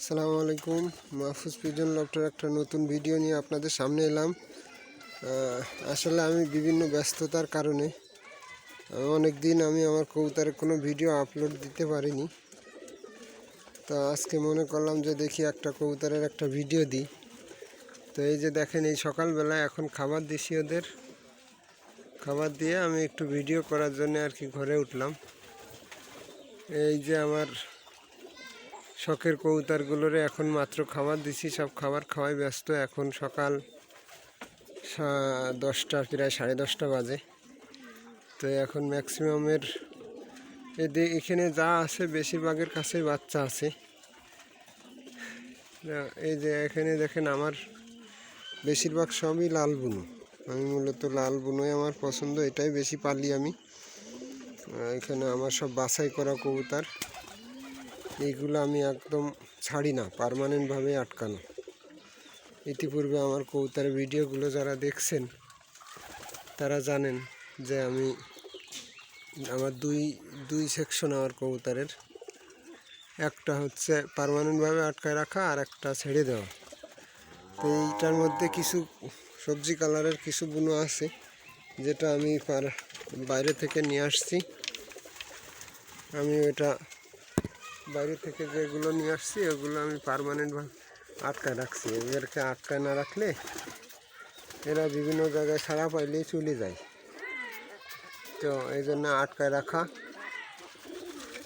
আসসালামু আলাইকুম। মাহফুজ পিজন লফটের একটা নতুন ভিডিও নিয়ে আপনাদের সামনে এলাম। আসলে আমি বিভিন্ন ব্যস্ততার কারণে অনেক দিন আমি আমার কবুতরের কোনো ভিডিও আপলোড দিতে পারিনি। তো আজকে মনে করলাম যে দেখি একটা কবুতরের একটা ভিডিও দিই। তো এই যে দেখেন, এই সকালবেলা এখন খাবার দিছি ওদের। খাবার দিয়ে আমি একটু ভিডিও করার জন্য আর কি ঘরে উঠলাম। এই যে আমার শখের কবুতরগুলোরে এখন মাত্র খাবার দিছি, সব খাবার খাওয়াই ব্যস্ত। এখন সকাল দশটা, প্রায় সাড়ে দশটা বাজে। তো এখন ম্যাক্সিমামের এদি, এখানে যা আছে বেশিরভাগের কাছেই বাচ্চা আছে। এই যে এখানে দেখেন আমার বেশিরভাগ সবই লাল বুনো। আমি মূলত লাল বুনোই আমার পছন্দ, এটাই বেশি পালি আমি। এখানে আমার সব বাছাই করা কবুতর। এইগুলো আমি একদম ছাড়ি না পারমানেন্টভাবে আটকানো। ইতিপূর্বে আমার কবুতরের ভিডিওগুলো যারা দেখছেন, তারা জানেন যে আমি আমার দুই দুই সেকশন আমার কবুতরের। একটা হচ্ছে পারমানেন্টভাবে আটকায় রাখা আর একটা ছেড়ে দেওয়া। তো এইটার মধ্যে কিছু সবজি কালারের কিছু বুনো আছে, যেটা আমি বাইরে থেকে নিয়ে আসছি। আমি ওটা বাইরে থেকে যেগুলো নিয়ে আসছি, ওগুলো আমি পারমানেন্টভাবে আটকায় রাখছি। এদেরকে আটকায় না রাখলে এরা বিভিন্ন জায়গায় সারা পাইলেই চলে যায়। তো এই জন্য আটকায় রাখা।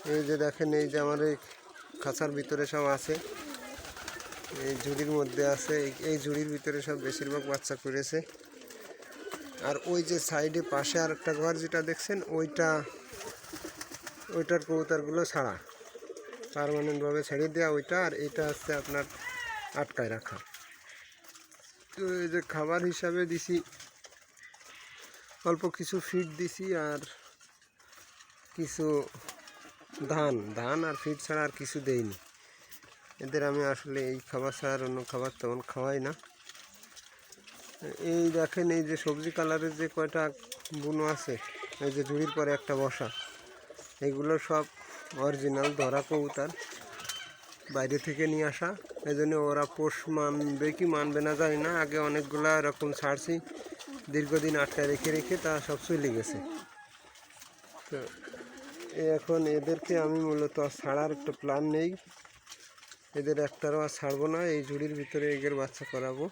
এই যে দেখেন, এই যে আমার এই খাঁচার ভিতরে সব আছে। এই ঝুড়ির মধ্যে আছে। এই- ঝুড়ির ভিতরে সব বেশিরভাগ বাচ্চা করেছে। আর ওই যে সাইডে পাশে আর একটা ঘর যেটা দেখছেন, ওইটা, ওইটার কবুতরগুলো ছাড়া। পারমানেন্টভাবে ছেড়ে দেওয়া ওইটা, আর এটা হচ্ছে আপনার আটকায় রাখা। তো এই যে খাবার হিসাবে দিছি, অল্প কিছু ফিড দিছি আর কিছু ধান। ধান আর ফিড ছাড়া আর কিছু দেইনি। এদের আমি আসলে এই খাবার ছাড়া আর অন্য খাবার তেমন খাওয়াই না। এই দেখেন, এই যে সবজি কালারের যে কয়টা বুনো আছে, এই যে ঝুড়ির পরে একটা বসা, এগুলো সব অরিজিনাল ধরা কবুতর। বাইরে থেকে নিয়ে আসা। এই জন্য ওরা পোষ মানবে কি মানবে না জানি না। আগে অনেকগুলা এরকম ছাড়ছি। দীর্ঘদিন আটকায় রেখে রেখে তা সব চলে গেছে। তো এখন এদেরকে আমি মূলত ছাড়ার একটা প্ল্যান নেই। এদের একটারও আর ছাড়বো না। এই ঝুড়ির ভিতরে এগের বাচ্চা করাবো।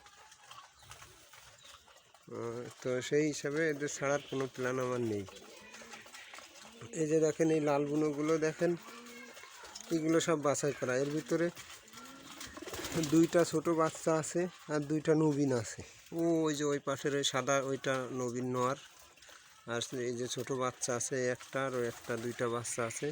তো সেই হিসাবে এদের ছাড়ার কোনো প্ল্যান আমার নেই। এই যে দেখেন, এই লাল বুনোগুলো দেখেন, এগুলো সব বাছাই করা। এর ভিতরে দুইটা ছোট বাচ্চা আছে আর দুইটা নবীন আছে। ও, ওই যে ওই পাশের ওই সাদা, ওইটা নবীন নোয়ার। আর এই যে ছোট বাচ্চা আছে, একটা আর ওই একটা, দুইটা বাচ্চা আছে!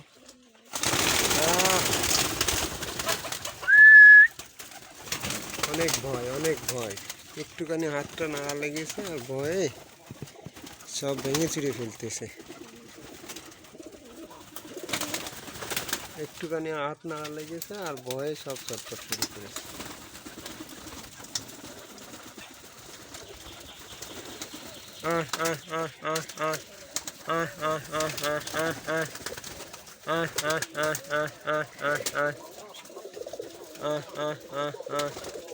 অনেক ভয় অনেক ভয়। একটুখানি হাতটা নাড়া লেগেছে আর ভয়ে সব ভেঙে চিড়ে ফেলতেছে। একটুখানি হাত নাড়া লেগেছে আর ভয়ে সব চটপট শুরু করেছে আহ আহ আহ আহ আহ